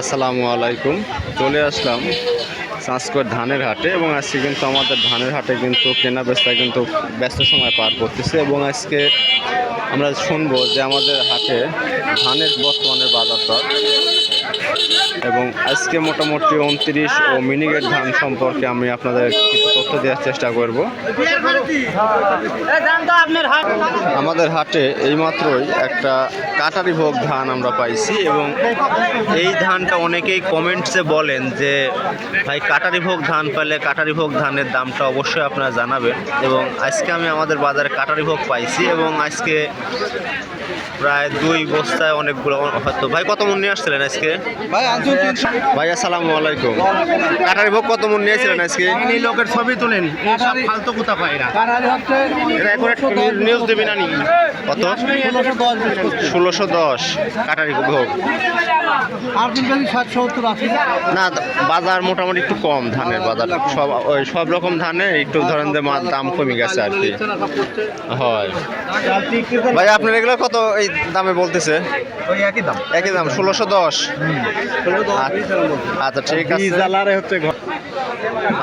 আসসালামু আলাইকুম। চলে আসলাম সংস্কর ধানের হাটে এবং আজকে কিন্তু আমাদের ধানের হাটে কিন্তু কেনা বেচা কিন্তু ব্যস্ত সময় পার করতেছে এবং আজকে আমরা শুনব যে আমাদের হাটে ধানের বর্তমানে বাজার দর এবং আজকে মোটামুটি উনত্রিশ ও মিনিগেট ধান সম্পর্কে আমি আপনাদের তথ্য দেওয়ার চেষ্টা করব। আমাদের হাটে এইমাত্রই একটা কাটারি ভোগ ধান আমরা পাইছি এবং এই ধানটা অনেকেই কমেন্টসে বলেন যে, ভাই কাটারি ভোগ ধান পাইলে কাটারি ভোগ ধানের দামটা অবশ্যই আপনারা জানাবেন। এবং আজকে আমি আমাদের বাজারে কাটারি ভোগ পাইছি এবং আজকে প্রায় দুই বস্তায় অনেকগুলো হয়তো। ভাই কত মন নিয়ে আসছিলেন আজকে? ভাই আসসালামু আলাইকুম। কাটারি ভোগ কত মন নিয়েছিলেন আজকে? এই লোকের ছবি তোলেন ফালতু কোথা এখন একটা নিউজ দেবে না নি? কত? ষোলোশো দশ। কাটারি ভোগ। না বাজার মোটামুটি একটু কম ধানের বাজার। সব ওই সব রকম ধানে একটু ধরেন যে দাম কমে গেছে আর কি। হয়। ভাই আপনার এগুলো কত এই দামে বলতেছে? ওই একই দাম। একই দাম ষোলোশো দশ। আচ্ছা ঠিক আছে।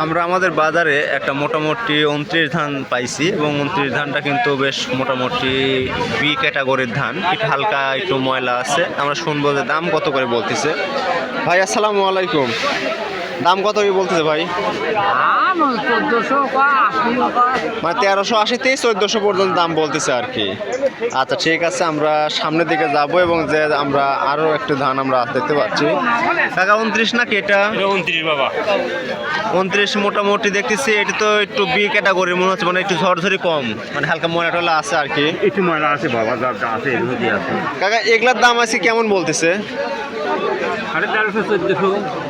আমরা আমাদের বাজারে একটা মোটামুটি উনত্রিশ ধান পাইছি এবং উনত্রিশ ধানটা কিন্তু বেশ মোটামুটি বি ক্যাটাগরির ধান। একটু হালকা একটু ময়লা আছে। আমরা শুনব যে দাম কত করে বলতেছে। ভাই আসসালামু আলাইকুম। দাম কত কি বলতেছে ভাই? মানে তেরোশো আশি থেকে চোদ্দোশো পর্যন্ত দাম বলতেছে আর কি। আচ্ছা ঠিক আছে আমরা সামনের দিকে যাব এবং যে আমরা আরও একটু ধান আমরা দেখতে পাচ্ছি। কাকা উনত্রিশ নাকি এটা? উনত্রিশ বাবা। উনত্রিশ মোটামুটি দেখতেছি এটা তো একটু বি ক্যাটাগরি মনে হচ্ছে মানে একটু ঝরঝরি কম মানে হালকা ময়লা টলা আছে আর কি। একটু ময়লা আছে বাবা আছে। কাকা এগুলার দাম আছে কেমন বলতেছে?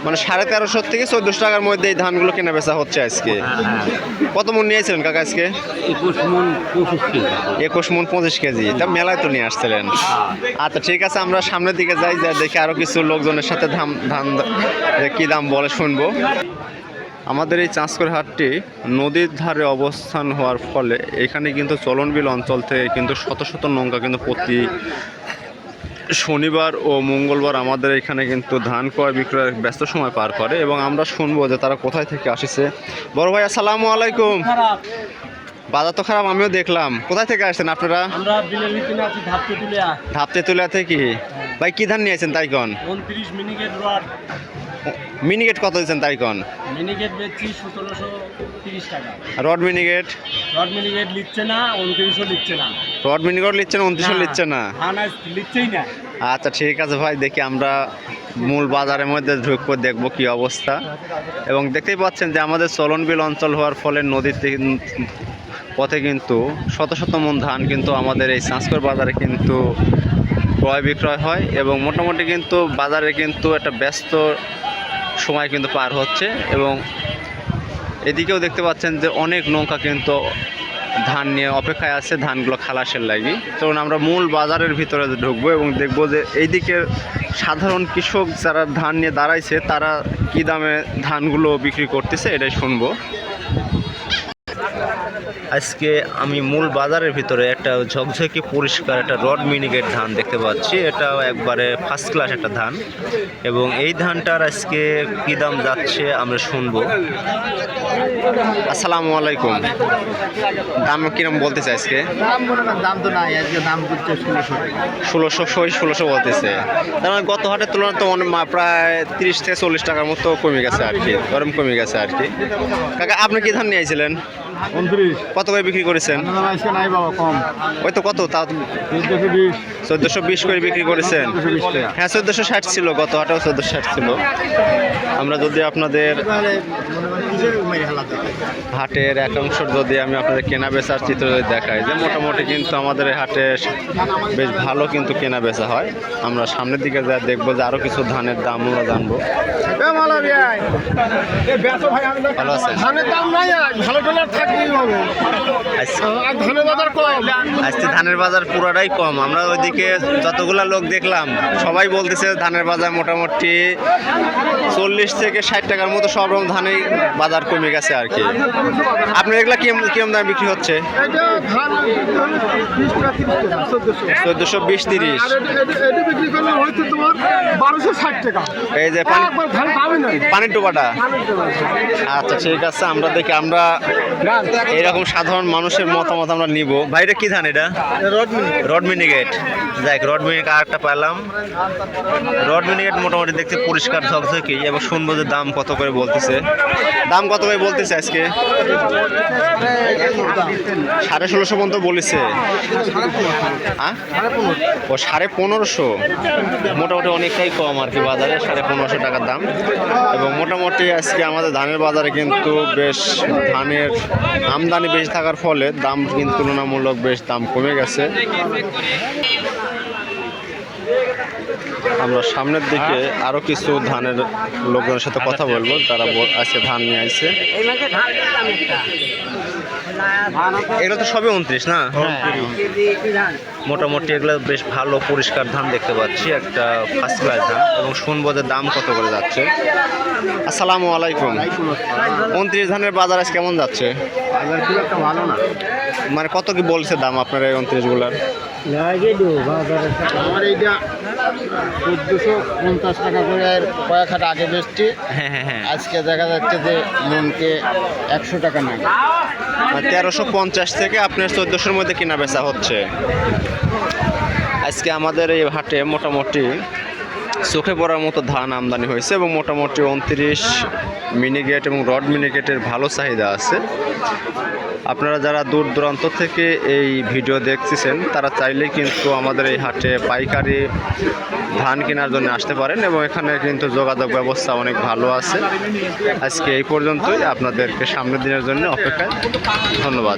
মানে সাড়ে তেরোশো থেকে চোদ্দোশো টাকার মধ্যে এই ধানগুলো কেনা বেচা হচ্ছে আজকে। কত মন নিয়েছিলেন কাকা আজকে? একুশ মন পঁচিশ কেজি। তা মেলায় তো নিয়ে আসছিলেন। আচ্ছা ঠিক আছে আমরা সামনের দিকে যাই যা দেখি আরও কিছু লোকজনের সাথে ধান ধান কী দাম বলে শুনব। আমাদের এই চাঁচকর হাটটি নদীর ধারে অবস্থান হওয়ার ফলে এখানে কিন্তু চলনবিল অঞ্চল থেকে কিন্তু শত শত নৌকা কিন্তু প্রতি শনিবার ও মঙ্গলবার আমাদের এখানে কিন্তু ধান ক্রয় বিক্রয়ের ব্যস্ত সময় পার করে এবং আমরা শুনব যে তারা কোথায় থেকে আসছে। বড় ভাই আসসালামু আলাইকুম। বাজার তো খারাপ আমিও দেখলাম। কোথায় থেকে আসছেন আপনারা? ধাপতে তুলে থেকে। ভাই কি ধান নিয়েছেন তাই কন উনত্রিশ মিনিকেট কত দিচ্ছেন তাই কন? মিনিকেট বেচছি সতেরোশো তিরিশ টাকা। রড মিনিকেট রড মিনিকেট লিখছে না উনত্রিশশো লিখছে না। রড মিনিকেট নিচ্ছেন উনত্রিশশো নিচ্ছে না লিখছেই না। আচ্ছা ঠিক আছে ভাই দেখি আমরা মূল বাজারের মধ্যে ঢুকবো দেখব কি অবস্থা। এবং দেখতেই পাচ্ছেন যে আমাদের চলনবিল অঞ্চল হওয়ার ফলে নদীর পথে কিন্তু শত শত মন ধান কিন্তু আমাদের এই সংস্কর বাজারে কিন্তু ক্রয় বিক্রয় হয় এবং মোটামুটি কিন্তু বাজারে কিন্তু একটা ব্যস্ত সময় কিন্তু পার হচ্ছে এবং এদিকেও দেখতে পাচ্ছেন যে অনেক নৌকা কিন্তু ধান নিয়ে অপেক্ষায় আছে, ধানগুলো খালাসের লাগি। তখন আমরা মূল বাজারের ভিতরে ঢুকবো এবং দেখব যে এইদিকে সাধারণ কৃষক যারা ধান নিয়ে দাঁড়াইছে, তারা কি দামে ধানগুলো বিক্রি করতেছে, এটাই শুনব। আজকে আমি মূল বাজারের ভিতরে একটা ঝকঝকে পরিষ্কার একটা রড মিনিকেট ধান দেখতে পাচ্ছি। এটা একবারে ফার্স্ট ক্লাস একটা ধান এবং এই ধানটার আজকে কী দাম যাচ্ছে আমরা শুনব। আসসালামু আলাইকুম। দাম কিরম বলতেছে আজকে? দাম মনে না দাম তো নাই আজকে দাম করছে ষোলোশো। ষোলোশো সই ষোলোশো বলতেছে। তার মানে গত হাটের তুলনায় তো অনেক মা- প্রায় তিরিশ থেকে চল্লিশ টাকার মতো কমে গেছে আর কি গরম কমে গেছে আর কি। কাকা আপনি কি ধান নিয়েছিলেন কত করে বিক্রি করেছেন? ওই তো কত? তাও চোদ্দশো বিশ। করে বিক্রি করেছেন। হ্যাঁ চোদ্দোশো ষাট ছিল গত হাটেও চোদ্দোশো ষাট ছিল। আমরা যদি আপনাদের হাটের একাংশ যদি আমি আপনাদের কেনা বেচার চিত্র যদি দেখাই যে মোটামুটি কিন্তু আমাদের হাটে বেশ ভালো কিন্তু কেনা বেচা হয়। আমরা সামনের দিকে যা দেখব যে আরও কিছু ধানের দাম আমরা জানব। ভালো আছেন? ধানের দাম নাই ভালো ডলার থাকলেই হবে। আজকে ধানের বাজার কম। আজকে ধানের বাজার পুরাটাই কম। আমরা ওইদিকে যতগুলা লোক দেখলাম সবাই বলতেছে ধানের বাজার মোটামুটি চল্লিশ থেকে ষাট টাকার মতো সব রকম ধানের বাজার কমে গেছে আর কি। আপনার এগুলা কিরম কিরম দামে বিক্রি হচ্ছে? চোদ্দশো বিশ তিরিশ। এই যে পানি পানির ডোবাটা? আচ্ছা ঠিক আছে আমরা দেখি আমরা এরকম সাধারণ মানুষের মতামত আমরা নিব। ভাইটা কি ধান এটা? রড মিনিগেট দেখ রড মিনিগেট আরেকটা পেলাম রড মিনিগেট মোটামুটি দেখতে পরিষ্কার ঝকঝকে এবং শুনব যে দাম কত করে বলতেছে। দাম কত করে বলতেছে আজকে? সাড়ে ষোলোশো পর্যন্ত বলেছে। ও সাড়ে পনেরোশো? মোটামুটি অনেকটাই কম আর কি বাজারে সাড়ে পনেরোশো টাকার দাম। এবং মোটামুটি আজকে আমাদের ধানের বাজারে কিন্তু বেশ ধানের আমদানি বেশি থাকার ফলে দাম কিন্তু তুলনামূলক বেশ দাম কমে গেছে। আমরা সামনের দিকে আরও কিছু ধানের লোকজনের সাথে কথা বলব তারা আছে ধান নিয়ে আসছে এগুলো তো সবই উনত্রিশ না? মোটামুটি এগুলো বেশ ভালো পরিষ্কার ধান দেখতে পাচ্ছি, একটা ফার্স্ট ক্লাস ধান, এবং যে দাম কত করে যাচ্ছে। আসসালামু আলাইকুম। উনত্রিশ ধানের বাজার আজ কেমন যাচ্ছে? বাজার খুব একটা ভালো না। মানে কত কি বলছে দাম আপনার এই উনত্রিশগুলার আমার এইটা চোদ্দশো পঞ্চাশ টাকা করে কয়েক হাট আগে বেচছি। হ্যাঁ হ্যাঁ হ্যাঁ। আজকে দেখা যাচ্ছে যে মনকে একশো টাকা নাই। তেরোশো পঞ্চাশ থেকে আপনার চোদ্দোশোর মধ্যে কিনা বেচা হচ্ছে। আজকে আমাদের এই হাটে মোটামুটি চোখে পড়ার মতো ধান আমদানি হয়েছে এবং মোটামুটি উনত্রিশ মিনিগেট এবং রড মিনিগেটের ভালো চাহিদা আছে। আপনারা যারা দূর দূরান্ত থেকে এই ভিডিও দেখতেছেন, তারা চাইলে কিন্তু আমাদের এই হাটে পাইকারি ধান কেনার জন্য আসতে পারেন এবং এখানে কিন্তু যোগাযোগ ব্যবস্থা অনেক ভালো আছে। আজকে এই পর্যন্তই। আপনাদেরকে সামনের দিনের জন্য অপেক্ষায়। ধন্যবাদ।